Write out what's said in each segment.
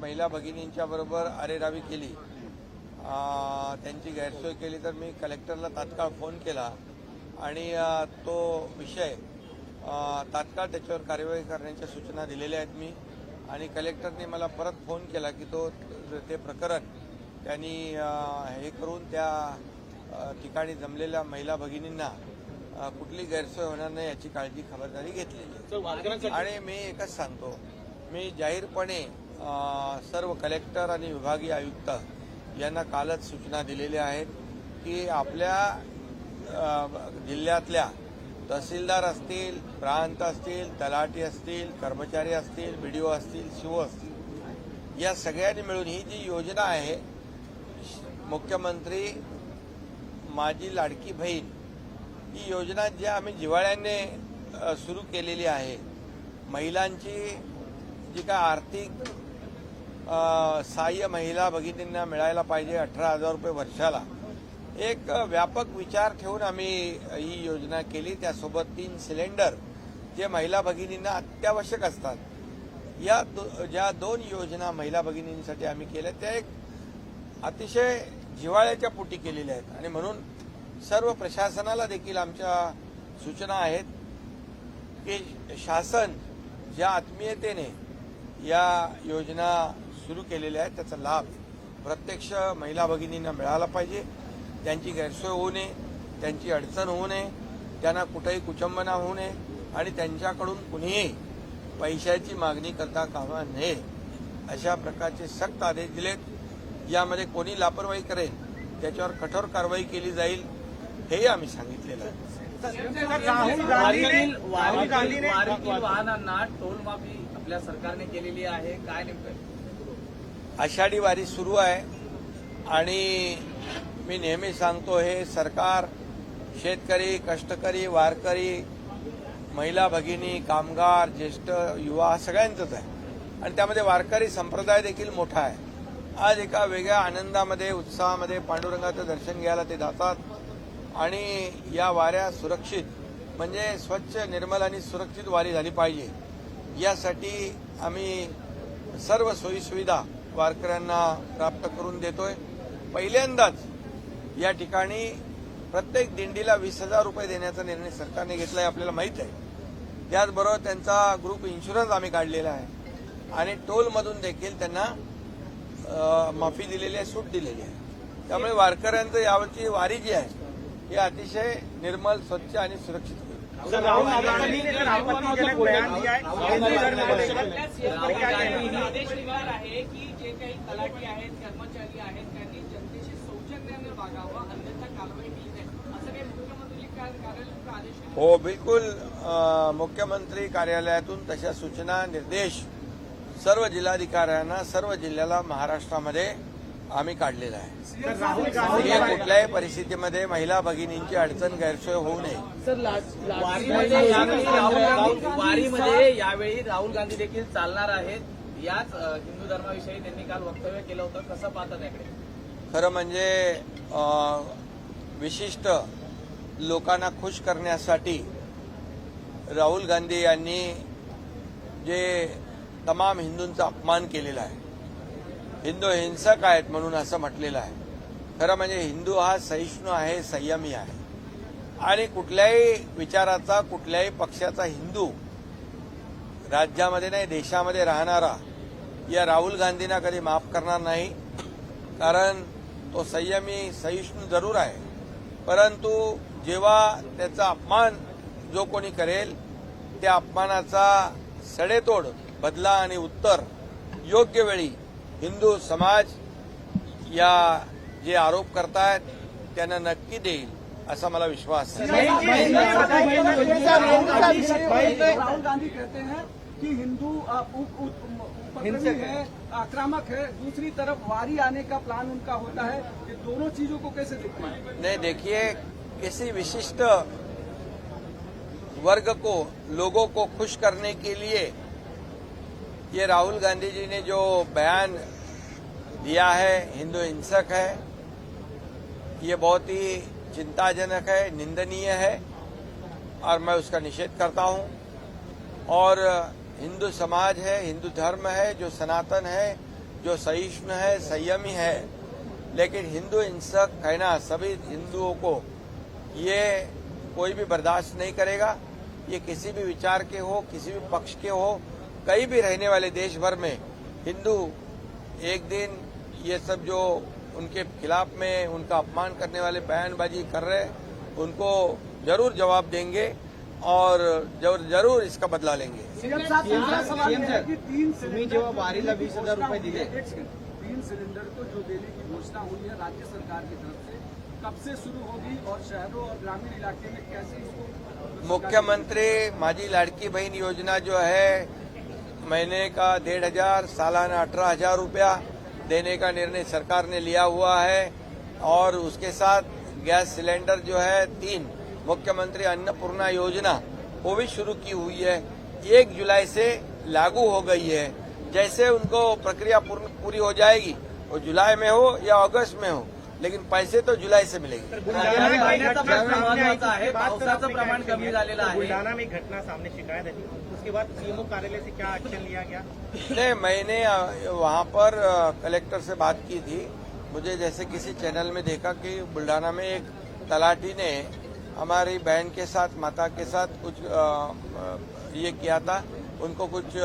महिला भगिनींच्या बरोबर अरेरावी केली. त्यांची गैरसोय केली तर मी कलेक्टरला तात्काळ फोन केला. आणि तो विषय तात्काळ त्याच्यावर कार्यवाही करण्याच्या सूचना दिलेल्या आहेत मी. आणि कलेक्टरने मला परत फोन केला की तो ते प्रकरण त्यांनी हे करून त्या ठिकाणी जमलेल्या महिला भगिनींना कुठली गैरसोय होणार नाही याची काळजी खबरदारी घेतलेली आणि मी एकच सांगतो. मी जाहीरपणे सर्व कलेक्टर आणि विभागीय आयुक्त यांना कालच सूचना दिलेल्या आहेत की आपल्या जिल्ह्यातल्या तहसीलदार असतील प्रांत असतील तलाठी असतील कर्मचारी असतील बी डी ओ असतील शिव असतील या सगळ्यांनी मिळून ही जी योजना आहे मुख्यमंत्री माझी लाडकी बहीण ही योजना जी आम्ही जिवाळ्याने सुरू केलेली आहे महिलांची जी काय आर्थिक सहाय्य महिला भगिनींना मिळायला पाहिजे अठरा हजार रुपये वर्षाला. एक व्यापक विचार ठेवून आम्ही ही योजना केली. त्यासोबत तीन सिलेंडर जे महिला भगिनींना अत्यावश्यक असतात. या दो, ज्या दोन योजना महिला भगिनींसाठी आम्ही केल्या त्या एक अतिशय जिव्हाळ्याच्या पोटी केलेल्या आहेत. आणि म्हणून सर्व प्रशासनाला देखील आमच्या सूचना आहेत की शासन ज्या आत्मीयतेने या योजना सुरू केलेल्या आहेत. त्याचा लाभ प्रत्यक्ष महिला भगिनींना मिळाला पाहिजे. त्यांची गैरसोय होऊ नये त्यांची अडचण होऊ नये त्यांना कुठेही कुचंबना होऊ नये आणि त्यांच्याकडून कुणीही पैशाची मागणी करता कामा नये. अशा प्रकारचे सक्त आदेश दिलेत. यामध्ये कोणी लापरवाही करेल त्याच्यावर कठोर कारवाई केली जाईल हेही आम्ही सांगितलेलं आहे. वाहनांना टोल माफी आपल्या सरकारने केलेली आहे. काय नेमकं? आषाढी वारी सुरू आहे. आणि मी नेहमी सांगतो हे सरकार शेतकरी कष्टकरी वारकरी महिला भगिनी कामगार ज्येष्ठ युवा सगळ्यांचंच आहे. आणि त्यामध्ये वारकरी संप्रदाय देखील मोठा आहे. आज एका वेगळ्या आनंदामध्ये उत्साहामध्ये पांडुरंगाचं दर्शन घ्यायला ते जातात. आणि या वाऱ्या सुरक्षित म्हणजे स्वच्छ निर्मल आणि सुरक्षित वारी झाली पाहिजे. यासाठी आम्ही सर्व सोयीसुविधा वारकऱ्यांना प्राप्त करून देतोय. पहिल्यांदाच या ठिकाणी प्रत्येक दिंडीला वीस हजार रुपये देण्याचा निर्णय सरकारने घेतला आहे आपल्याला माहीत आहे. त्याचबरोबर त्यांचा ग्रुप इन्शुरन्स आम्ही काढलेला आहे. आणि टोलमधून देखील त्यांना माफी दिलेली आहे सूट दिलेली आहे. त्यामुळे वारकऱ्यांचं यावरची वारी जी आहे ही अतिशय निर्मल स्वच्छ आणि सुरक्षित होईल. है जे काही तलाठी आहेत कर्मचारी आहेत त्यांनी जनतेशी सौजन्याने वागावं अन्यथा कारवाई केली जाईल असं काही मुख्यमंत्री कार्यालयाचा आदेश आहे. हो बिलकुल मुख्यमंत्री कार्यालयातून तशा सूचना निर्देश सर्व जिल्हाधिकाऱ्यांना सर्व जिल्ह्याला महाराष्ट्रामध्ये आम्ही काढलेला आहे सर, राहुल की गांधी कुठल्याही परिस्थितीमध्ये महिला भगिनींची अडचण गैरसोय होऊ नये यावेळी राहुल गांधी देखील चालणार आहेत याच हिंदू धर्माविषयी त्यांनी काल वक्तव्य केलं होतं. कसं पाहतात त्याकडे खरं म्हणजे विशिष्ट लोकांना खुश करण्यासाठी राहुल गांधी यांनी जे तमाम हिंदूंचा अपमान केलेला आहे हिंदू हिंसक आहेत म्हणून असं म्हटलेलं आहे. खरं म्हणजे हिंदू हा सहिष्णू आहे संयमी आहे. आणि कुठल्याही विचाराचा कुठल्याही पक्षाचा हिंदू राज्यामध्ये नाही देशामध्ये राहणारा या राहुल गांधींना कधी माफ करणार नाही. कारण तो संयमी सहिष्णू जरूर आहे. परंतु जेव्हा त्याचा अपमान जो कोणी करेल त्या अपमानाचा सडेतोड बदला आणि उत्तर योग्य वेळी हिंदू समाज या जे आरोप करतायत त्यांना नक्की देईल असा मला विश्वास आहे. कि हिंदू उप- उप- उपद्रवी है। आक्रामक है दूसरी तरफ़ वारी आने का प्लान उनका होता है। ये दोनों चीज़ों को कैसे देखते हैं? नहीं देखिए किसी विशिष्ट वर्ग को लोगों को खुश करने के लिए ये राहुल गांधी जी ने जो बयान दिया है हिंदू हिंसक है ये बहुत ही चिंताजनक है निंदनीय है और मैं उसका निषेध करता हूँ। और हिंदू समाज है, हिंदू धर्म है, जो सनातन है, जो सहिष्णु है, संयमी है। लेकिन हिंदू हिंसक कहना सभी हिंदुओं को ये कोई भी बर्दाश्त नहीं करेगा। ये किसी भी विचार के हो, किसी भी पक्ष के हो, कहीं भी रहने वाले देश भर में हिंदू एक दिन ये सब जो उनके खिलाफ में उनका अपमान करने वाले बयानबाजी कर रहे उनको ज़रूर जवाब देंगे। और ज़रूर ज़रूर इसका बदला लेंगे। सीएम साहब तीन सिलेंडर रुपये दिले तीन सिलेंडर को जो देने की घोषणा हुई है राज्य सरकार की तरफ़ से कब से शुरू होगी और शहरों और ग्रामीण इलाके में कैसे इसको मुख्यमंत्री माझी लाडकी बहन योजना जो है महीने का डेढ़ हज़ार सालाना अठारह हज़ार रुपया देने का निर्णय सरकार ने लिया हुआ है। और उसके साथ गैस सिलेंडर जो है तीन मुख्यमंत्री अन्नपूर्णा योजना वो भी शुरू की हुई है एक जुलाई से लागू हो गई है जैसे उनको प्रक्रिया पूरी हो जाएगी वो जुलाई में हो या अगस्त में हो लेकिन पैसे तो जुलाई से मिलेंगे पावसाचं प्रमाण कमी किया? झालेलं आहे. बुलढाणा में घटना सामने शिकायत आई उसके बाद सीएमओ कार्यालय से क्या एक्शन लिया गया नहीं मैंने वहाँ पर कलेक्टर से बात की थी मुझे जैसे किसी चैनल में देखा कि बुल्ढाना में एक तलाटी ने हमारी बहन के साथ माता के साथ कुछ ये किया था। उनको कुछ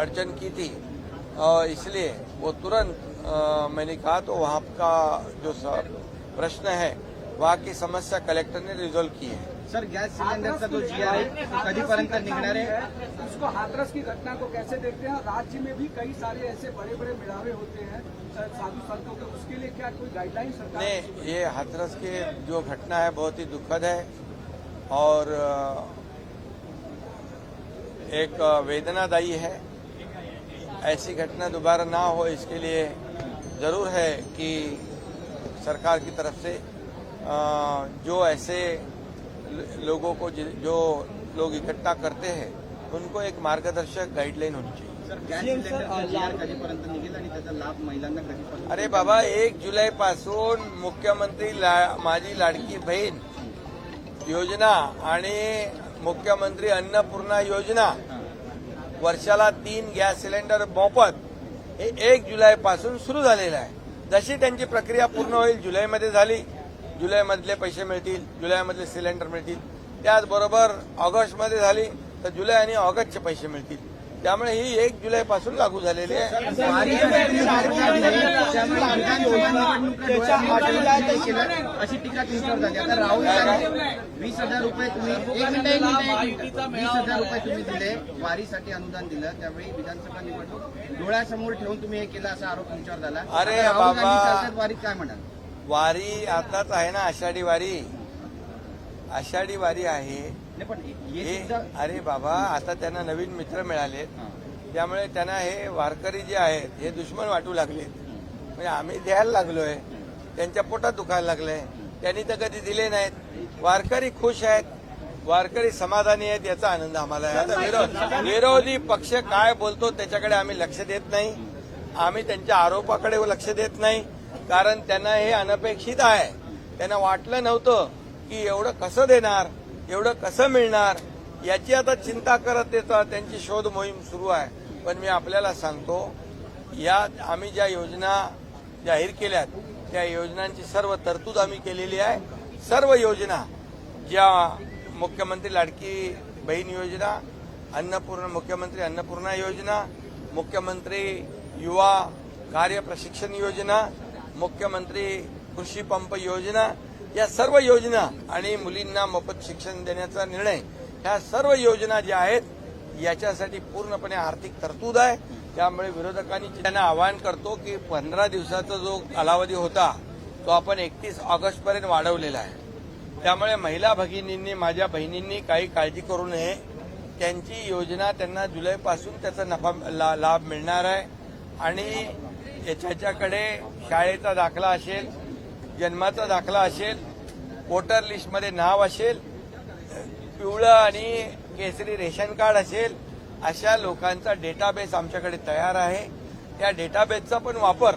अड़चन की थी। और इसलिए वो तुरंत मैंने कहा तो वहाँ का जो प्रश्न है वहाँ की समस्या कलेक्टर ने रिजोल्व की है। सर गॅस सिलेंडरचा जो जी आहे कधीपर्यंत निघणार आहे उसको हाथरस की घटना को कैसे देखते हैं? राज्य में भी कई सारे ऐसे बड़े बड़े मिलावे होते हैं के उसके लिए क्या कोई गाइडलाइन सरकार नहीं ये हाथरस के जो घटना है बहुत ही दुखद है और एक वेदनादायी है। ऐसी घटना दोबारा ना हो इसके लिए ज़रूर है कि सरकार की तरफ़ से जो ऐसे लोगों को जो लोग इकट्ठा करते हैं उनको एक मार्गदर्शक गाइडलाइन होनी चाहिए। सर गॅस सिलेंडरचा जी आर कधीपर्यंत निघेल आणि त्याचा लाभ महिलांना कधीपर्यंत अरे बाबा एक जुलै पासून मुख्यमंत्री ला, माझी लाडकी बहीण योजना आणि मुख्यमंत्री अन्नपूर्णा योजना वर्षाला तीन गॅस सिलेंडर मोफत हे एक जुलै पासून सुरू झालेलं आहे. जशी त्यांची प्रक्रिया पूर्ण होईल जुलैमध्ये झाली जुलैमधले पैसे मिळतील जुलैमधले सिलेंडर मिळतील त्याचबरोबर ऑगस्टमध्ये झाली तर जुलै आणि ऑगस्टचे पैसे मिळतील. त्यामुळे ही एक जुलै पासून लागू झालेली आहे. अशी टीका झाली. आता राहुल वीस हजार रुपये तुम्ही दिले. वारीसाठी अनुदान दिलं. त्यावेळी विधानसभा निवडणूक डोळ्यासमोर ठेवून तुम्ही हे केलं असा आरोप तुमच्यावर झाला. अरे बाबा. वारीत काय म्हणाल? वारी आताच आहे ना आषाढी वारी. आषाढी वारी आहे. हे अरे बाबा आता त्यांना नवीन मित्र मिळालेत. हां. त्यामुळे त्यांना हे वारकरी जे आहेत हे दुश्मन वाटू लागलेत. म्हणजे आम्ही द्यायला लागलोय. त्यांच्या पोटात दुखायला लागलंय. त्यांनी तर कधी दिले नाहीत. वारकरी खुश आहेत. वारकरी समाधानी आहेत याचा आनंद आम्हाला आहे. आता विरोध विरोधी पक्ष काय बोलतो त्याच्याकडे आम्ही लक्ष देत नाही. आम्ही त्यांच्या आरोपाकडे लक्ष देत नाही. कारण त्यांना हे अनपेक्षित आहे. त्यांना वाटलं नव्हतं की एवढं कसं देणार? एवढं कसं मिळणार याची आता चिंता करत येतात त्यांची शोध मोहीम सुरू आहे. पण मी आपल्याला सांगतो या आम्ही ज्या योजना जाहीर केल्यात त्या योजनांची सर्व तरतूद आम्ही केलेली आहे. सर्व योजना ज्या मुख्यमंत्री लाडकी बहीण योजना अन्नपूर्ण मुख्यमंत्री अन्नपूर्णा योजना मुख्यमंत्री युवा कार्य प्रशिक्षण योजना मुख्यमंत्री कृषी पंप योजना या सर्व योजना आणि मुलींना मोफत शिक्षण देण्याचा निर्णय ह्या सर्व योजना ज्या आहेत याच्यासाठी पूर्णपणे आर्थिक तरतूद आहे. त्यामुळे विरोधकांनी त्यांना आवाहन करतो की पंधरा दिवसाचा जो कालावधी होता तो आपण एकतीस ऑगस्ट पर्यंत वाढवलेला आहे. त्यामुळे महिला भगिनींनी माझ्या बहिणींनी काही काळजी करू नये. त्यांची योजना त्यांना जुलैपासून त्याचा नफा ला- लाभ मिळणार आहे. आणि याच्याकडे शाळेचा दाखला असेल जन्माचा दाखला असेल वोटर लिस्टमध्ये नाव असेल पिवळं आणि केसरी रेशन कार्ड असेल अशा लोकांचा डेटाबेस आमच्याकडे तयार आहे. त्या डेटाबेसचा पण वापर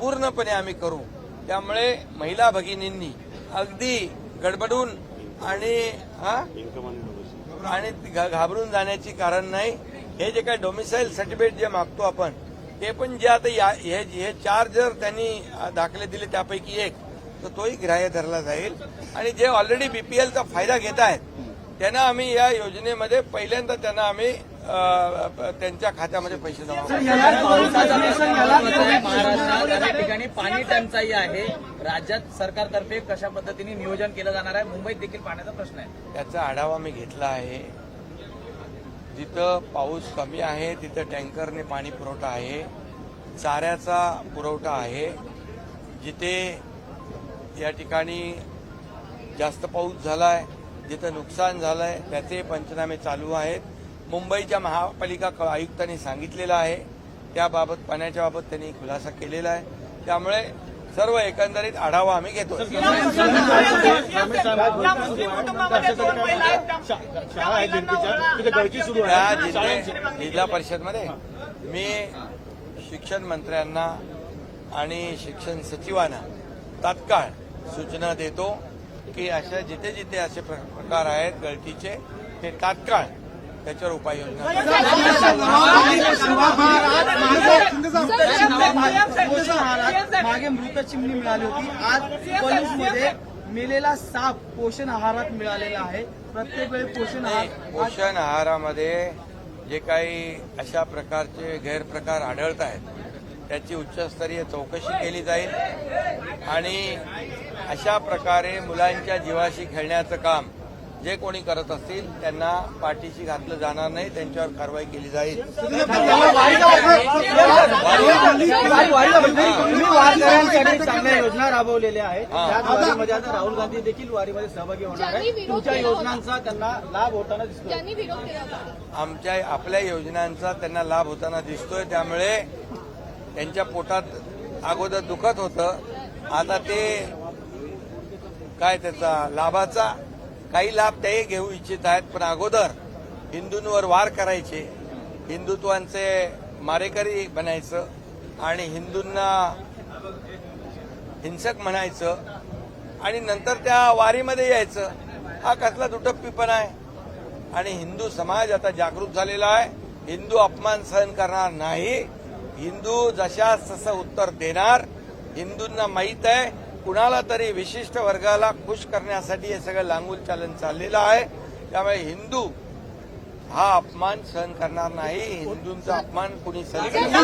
पूर्णपणे आम्ही करू. त्यामुळे महिला भगिनींनी अगदी गडबडून आणि आणि घाबरून जाण्याची कारण नाही. हे जे काही डोमिसाईल सर्टिफिकेट जे मागतो आपण हे पण जे आता या- हे हे चार जर त्यांनी दाखले दिले त्यापैकी एक. तर तोही ग्राह्य धरला जाईल. आणि जे ऑलरेडी बीपीएलचा फायदा घेत आहेत त्यांना आम्ही या योजनेमध्ये पहिल्यांदा त्यांना आम्ही त्यांच्या खात्यामध्ये पैसे जमा ठिकाणी पाणी टंचाई आहे. राज्यात सरकारतर्फे कशा पद्धतीने नियोजन केलं जाणार आहे? मुंबईत देखील पाण्याचा प्रश्न आहे. त्याचा आढावा मी घेतला आहे. जिथं पाऊस कमी आहे तिथं टँकरने पाणी पुरवठा आहे. चाऱ्याचा पुरवठा आहे. जिथे या ठिकाणी जास्त पाऊस झालाय जिथं नुकसान झालंय त्याचे पंचनामे चालू आहेत मुंबईच्या महापालिका आयुक्तांनी सांगितलेलं आहे त्याबाबत पाण्याच्या बाबत त्यांनी खुलासा केलेला आहे त्यामुळे सर्व एकंदरीत आढावा आम्ही घेतो जिल्हा परिषदमध्ये मी शिक्षण मंत्र्यांना आणि शिक्षण सचिवांना तात्काळ सूचना देतो की अशा जिथे जिथे असे प्र- प्रकार आहेत गळतीचे ते तात्काळ त्याच्यावर उपाययोजना करा. मागे मृत चिमणी मिळाली होती. आज मध्ये मेलेला साप पोषण आहारात मिळालेला आहे. प्रत्येक वेळी पोषण आहार पोषण आहारामध्ये जे काही अशा प्रकारचे गैरप्रकार आढळत आहेत त्याची उच्चस्तरीय चौकशी केली जाईल. आणि अशा प्रकारे मुलांच्या जीवाशी खेळण्याचं काम जे कोणी करत असतील त्यांना पाठीशी घातलं जाणार नाही त्यांच्यावर कारवाई केली जाईल. चांगल्या योजना राबवलेल्या आहेत आता राहुल गांधी देखील वारीमध्ये सहभागी होणार आहे तुमच्या योजनांचा त्यांना लाभ होताना दिसतो आमच्या आपल्या योजनांचा त्यांना लाभ होताना दिसतोय त्यामुळे त्यांच्या पोटात अगोदर दुखत होतं. आता ते काय त्याचा लाभाचा? काही लाभ ते घेऊ इच्छित आहेत पण अगोदर हिंदूंवर वार करायचे. हिंदुत्वांचे मारेकरी बनायचं आणि हिंदूंना हिंसक म्हणायचं आणि नंतर त्या वारीमध्ये यायचं. हा कसला दुटप्पीपणा आहे. आणि हिंदू समाज आता जागृत झालेला आहे. हिंदू अपमान सहन करणार नाही. हिंदू जशास तसं उत्तर देणार. हिंदूंना माहीत आहे. कुणाला तरी विशिष्ट वर्गाला खुश करण्यासाठी हे सगळं लांगूल चालन चाललेलं आहे. त्यामुळे हिंदू हा अपमान सहन करणार नाही. हिंदूंचा अपमान कुणी सहन करणार